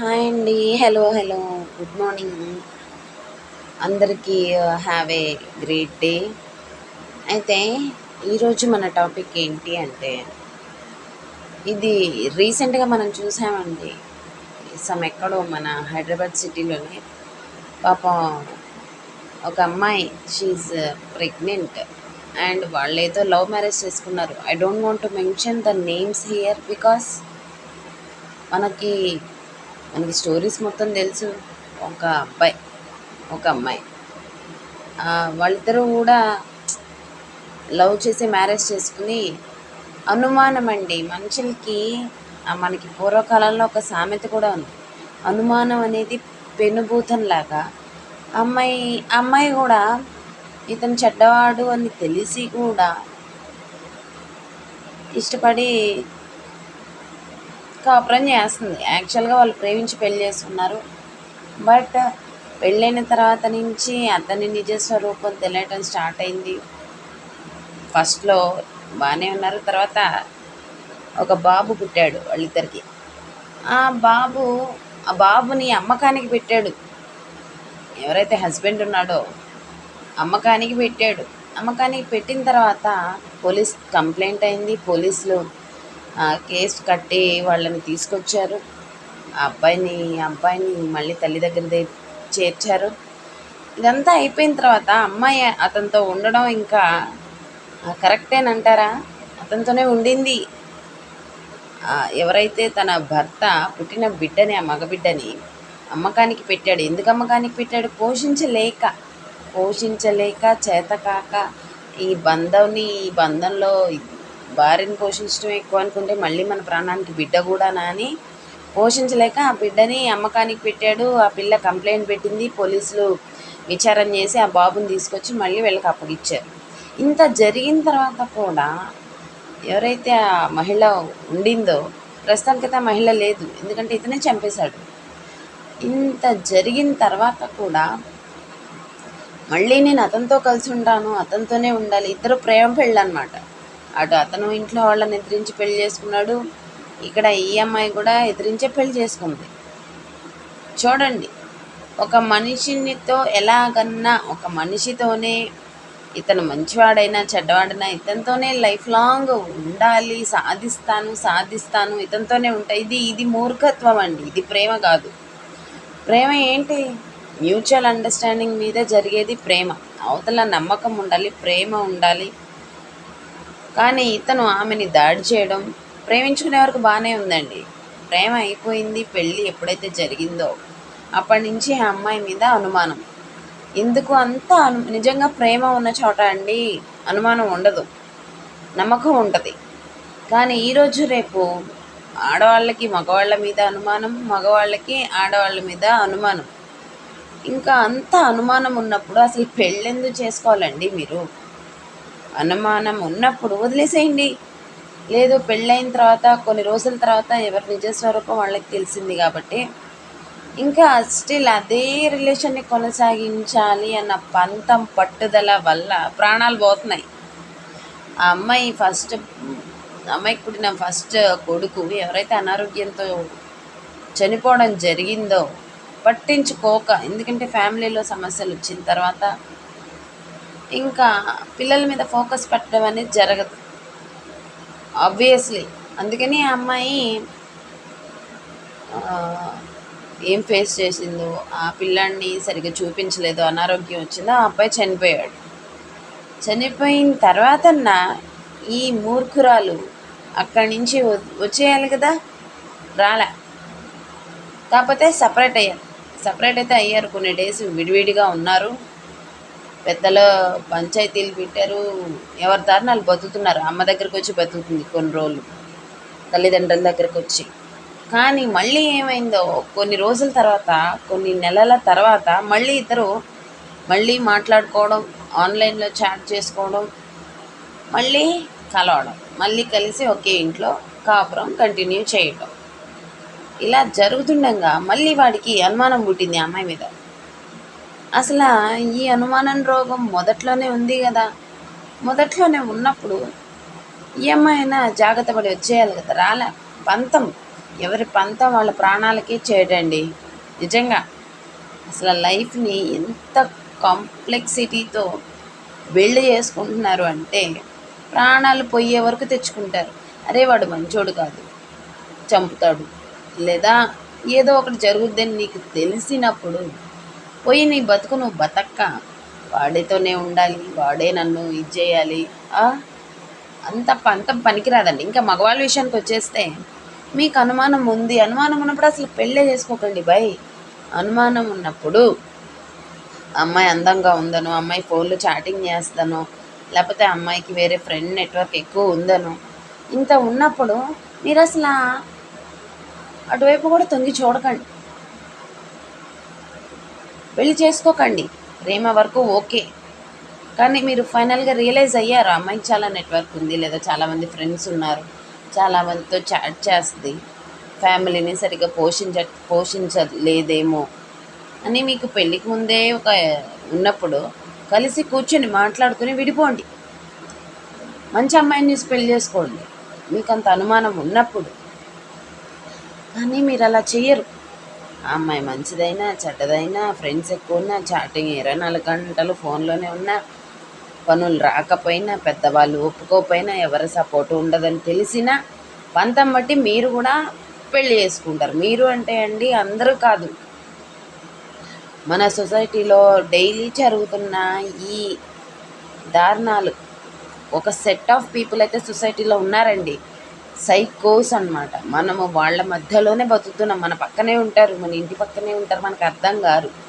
Hi అండి. Hello hello good morning అందరికీ have a great day అయితే ఈరోజు మన టాపిక్ ఏంటి అంటే ఇది రీసెంట్గా మనం చూసామండి. సమ్ ఎక్కడో మన హైదరాబాద్ సిటీలోనే పాపం ఒక అమ్మాయి షీఈ్ ప్రెగ్నెంట్ అండ్ వాళ్ళు ఏదో లవ్ మ్యారేజ్ చేసుకున్నారు. I don't want to mention the names here because మనకి మనకి స్టోరీస్ మొత్తం తెలుసు. ఒక అబ్బాయి ఒక అమ్మాయి. వాళ్ళిద్దరూ కూడా లవ్ చేసి మ్యారేజ్ చేసుకుని అనుమానం అండి మనుషులకి మనకి పూర్వకాలంలో ఒక సామెత కూడా ఉంది. అనుమానం అనేది పెనుభూతంలాగా అమ్మాయి అమ్మాయి కూడా ఇతను చెడ్డవాడు అని తెలిసి కూడా ఇష్టపడి కాపురం చేస్తుంది. యాక్చువల్గా వాళ్ళు ప్రేమించి పెళ్ళి చేసుకున్నారు. బట్ పెళ్ళైన తర్వాత నుంచి అతని నిజ స్వరూపం తెలియటం స్టార్ట్ అయింది. ఫస్ట్లో బాగానే ఉన్నారు. తర్వాత ఒక బాబు పుట్టాడు వాళ్ళిద్దరికి. ఆ బాబు ఆ బాబుని అమ్మకానికి పెట్టాడు. ఎవరైతే హస్బెండ్ ఉన్నాడో అమ్మకానికి పెట్టాడు. అమ్మకానికి పెట్టిన తర్వాత పోలీస్ కంప్లైంట్ అయింది. పోలీసులు కేసు కట్టి వాళ్ళని తీసుకొచ్చారు. ఆ అబ్బాయిని అబ్బాయిని మళ్ళీ తల్లి దగ్గర చేర్చారు. ఇదంతా అయిపోయిన తర్వాత అమ్మాయి అతనితో ఉండడం ఇంకా కరెక్టేనంటారా? అతనితోనే ఉండింది. ఎవరైతే తన భర్త పుట్టిన బిడ్డని ఆ మగబిడ్డని అమ్మకానికి పెట్టాడు ఎందుకు అమ్మకానికి పెట్టాడు? పోషించలేక పోషించలేక చేతకాక ఈ బంధంని ఈ బంధంలో భార్యని పోషించడం ఎక్కువ అనుకుంటే మళ్ళీ మన ప్రాణానికి బిడ్డ కూడానా అని పోషించలేక ఆ బిడ్డని అమ్మకానికి పెట్టాడు ఆ పిల్ల కంప్లైంట్ పెట్టింది పోలీసులు విచారణ చేసి ఆ బాబుని తీసుకొచ్చి మళ్ళీ వీళ్ళకి అప్పగిచ్చారు. ఇంత జరిగిన తర్వాత కూడా ఎవరైతే ఆ మహిళ ఉండిందో ప్రస్తుతానికైతే ఆ మహిళ లేదు ఎందుకంటే ఇతనే చంపేశాడు. ఇంత జరిగిన తర్వాత కూడా మళ్ళీ నేను అతనితో కలిసి ఉంటాను అతనితోనే ఉండాలి ఇద్దరు ప్రేమ పెళ్ళనమాట అటు అతను ఇంట్లో వాళ్ళని ఎదిరించి పెళ్ళి చేసుకున్నాడు. ఇక్కడ ఈ అమ్మాయి కూడా ఎదిరించే పెళ్ళి చేసుకుంది. చూడండి ఒక మనిషినితో ఎలాగన్నా ఒక మనిషితోనే ఇతను మంచివాడైనా చెడ్డవాడైనా ఇతనితోనే లైఫ్ లాంగ్ ఉండాలి సాధిస్తాను సాధిస్తాను ఇతనితోనే ఉంటాయి ఇది ఇది మూర్ఖత్వం అండి ఇది ప్రేమ కాదు. ప్రేమ ఏంటి? మ్యూచువల్ అండర్స్టాండింగ్ మీద జరిగేది ప్రేమ. అవతల నమ్మకం ఉండాలి ప్రేమ ఉండాలి. కానీ ఇతను ఆమెని దాడి చేయడం ప్రేమించుకునే వరకు బాగానే ఉందండి. ప్రేమ అయిపోయింది పెళ్ళి ఎప్పుడైతే జరిగిందో అప్పటి నుంచి ఆ అమ్మాయి మీద అనుమానం. ఎందుకు అంతా అను నిజంగా ప్రేమ ఉన్న చోట అండి అనుమానం ఉండదు నమ్మకం ఉంటుంది. కానీ ఈరోజు రేపు ఆడవాళ్ళకి మగవాళ్ళ మీద అనుమానం మగవాళ్ళకి ఆడవాళ్ళ మీద అనుమానం. ఇంకా అంత అనుమానం ఉన్నప్పుడు అసలు పెళ్ళెందుకు చేసుకోవాలండి మీరు? అనుమానం ఉన్నప్పుడు వదిలేసేయండి. లేదు పెళ్ళైన తర్వాత కొన్ని రోజుల తర్వాత ఎవరి నిజ స్వరూపం వాళ్ళకి తెలిసింది కాబట్టి. ఇంకా స్టిల్ అదే రిలేషన్ని కొనసాగించాలి అన్న పంతం పట్టుదల వల్ల ప్రాణాలు పోతున్నాయి. ఆ అమ్మాయి ఫస్ట్ అమ్మాయికి పుట్టిన ఫస్ట్ కొడుకు ఎవరైతే అనారోగ్యంతో చనిపోవడం జరిగిందో పట్టించుకోక ఎందుకంటే ఫ్యామిలీలో సమస్యలు వచ్చిన తర్వాత ఇంకా పిల్లల మీద ఫోకస్ పెట్టడం అనేది జరగదు. ఆబ్వియస్లీ అందుకని ఆ అమ్మాయి ఏం ఫేస్ చేసిందో ఆ పిల్లాడిని సరిగ్గా చూపించలేదు అనారోగ్యం వచ్చిందో ఆ అబ్బాయి చనిపోయాడు. చనిపోయిన తర్వాత ఈ మూర్ఖురాలు అక్కడి నుంచి వచ్చేయాలి కదా? రాలే. కాకపోతే సపరేట్ అయ్యారు. సపరేట్ అయితే అయ్యారు కొన్ని డేస్ విడివిడిగా ఉన్నారు. పెద్దల పంచాయతీలు పెట్టారు. ఎవరి దారిని వాళ్ళు బతుకుతున్నారు? అమ్మ దగ్గరికి వచ్చి బతుకుతుంది కొన్ని రోజులు. తల్లిదండ్రుల దగ్గరికి వచ్చి. కానీ మళ్ళీ ఏమైందో కొన్ని రోజుల తర్వాత కొన్ని నెలల తర్వాత మళ్ళీ ఇద్దరు మళ్ళీ మాట్లాడుకోవడం ఆన్లైన్లో చాట్ చేసుకోవడం మళ్ళీ కలవడం మళ్ళీ కలిసి ఒకే ఇంట్లో కాపురం కంటిన్యూ చేయటం. ఇలా జరుగుతుండగా మళ్ళీ వాడికి అనుమానం పుట్టింది ఆ అమ్మాయి మీద. అసలు ఈ అనుమానం రోగం మొదట్లోనే ఉంది కదా మొదట్లోనే ఉన్నప్పుడు ఏమైనా జాగ్రత్త పడి వచ్చేయాలి కదా రాలే. పంతం. ఎవరి పంతం వాళ్ళ ప్రాణాలకే చేయడండి నిజంగా. అసలు లైఫ్ని ఎంత కాంప్లెక్సిటీతో బిల్డ్ చేసుకుంటున్నారు అంటే ప్రాణాలు పోయే వరకు తెచ్చుకుంటారు. అరే వాడు మంచోడు కాదు. చంపుతాడు. లేదా ఏదో ఒకటి జరుగుద్దని నీకు తెలిసినప్పుడు పోయి నీ బతుకు నువ్వు బతక్క. వాడితోనే ఉండాలి వాడే నన్ను ఇది చేయాలి. అంత పంతం పనికిరాదండి. ఇంకా మగవాళ్ళ విషయానికి వచ్చేస్తే మీకు అనుమానం ఉంది. అనుమానం ఉన్నప్పుడు అసలు పెళ్ళే చేసుకోకండి బాయ్ అనుమానం ఉన్నప్పుడు అమ్మాయి అందంగా ఉందను అమ్మాయి ఫోన్లో చాటింగ్ చేస్తాను లేకపోతే అమ్మాయికి వేరే ఫ్రెండ్ నెట్వర్క్ ఎక్కువ ఉందను ఇంత ఉన్నప్పుడు మీరు అసలు అటువైపు కూడా తొంగి చూడకండి. పెళ్ళి చేసుకోకండి. ప్రేమ వరకు ఓకే. కానీ మీరు ఫైనల్గా రియలైజ్ అయ్యారు? అమ్మాయికి చాలా నెట్వర్క్ ఉంది లేదా చాలామంది ఫ్రెండ్స్ ఉన్నారు. చాలామందితో చాట్ చేస్తుంది. ఫ్యామిలీని సరిగ్గా పోషించ పోషించలేదేమో అని మీకు పెళ్ళికి ముందే ఒక ఉన్నప్పుడు కలిసి కూర్చొని మాట్లాడుకుని విడిపోండి. మంచి అమ్మాయిని చూసి పెళ్ళి చేసుకోండి. మీకు అంత అనుమానం ఉన్నప్పుడు. కానీ మీరు అలా చెయ్యరు. అమ్మాయి మంచిదైనా చెడ్డదైనా ఫ్రెండ్స్ ఎక్కువ ఉన్నా చాటింగ్ ఇరవై నాలుగు గంటలు ఫోన్లోనే ఉన్నా పనులు రాకపోయినా పెద్దవాళ్ళు ఒప్పుకోకపోయినా ఎవరి సపోర్ట్ ఉండదని తెలిసినా పంతం బట్టి మీరు కూడా పెళ్ళి చేసుకుంటారు. మీరు అంటే అండి అందరూ కాదు. మన సొసైటీలో డైలీ జరుగుతున్న ఈ దారుణాలు. ఒక సెట్ ఆఫ్ పీపుల్ అయితే సొసైటీలో ఉన్నారండి. సైకోస్ అన్నమాట. మనము వాళ్ళ మధ్యలోనే బతుకుతున్నాం. మన పక్కనే ఉంటారు. మన ఇంటి పక్కనే ఉంటారు. మనకు అర్థం కారు.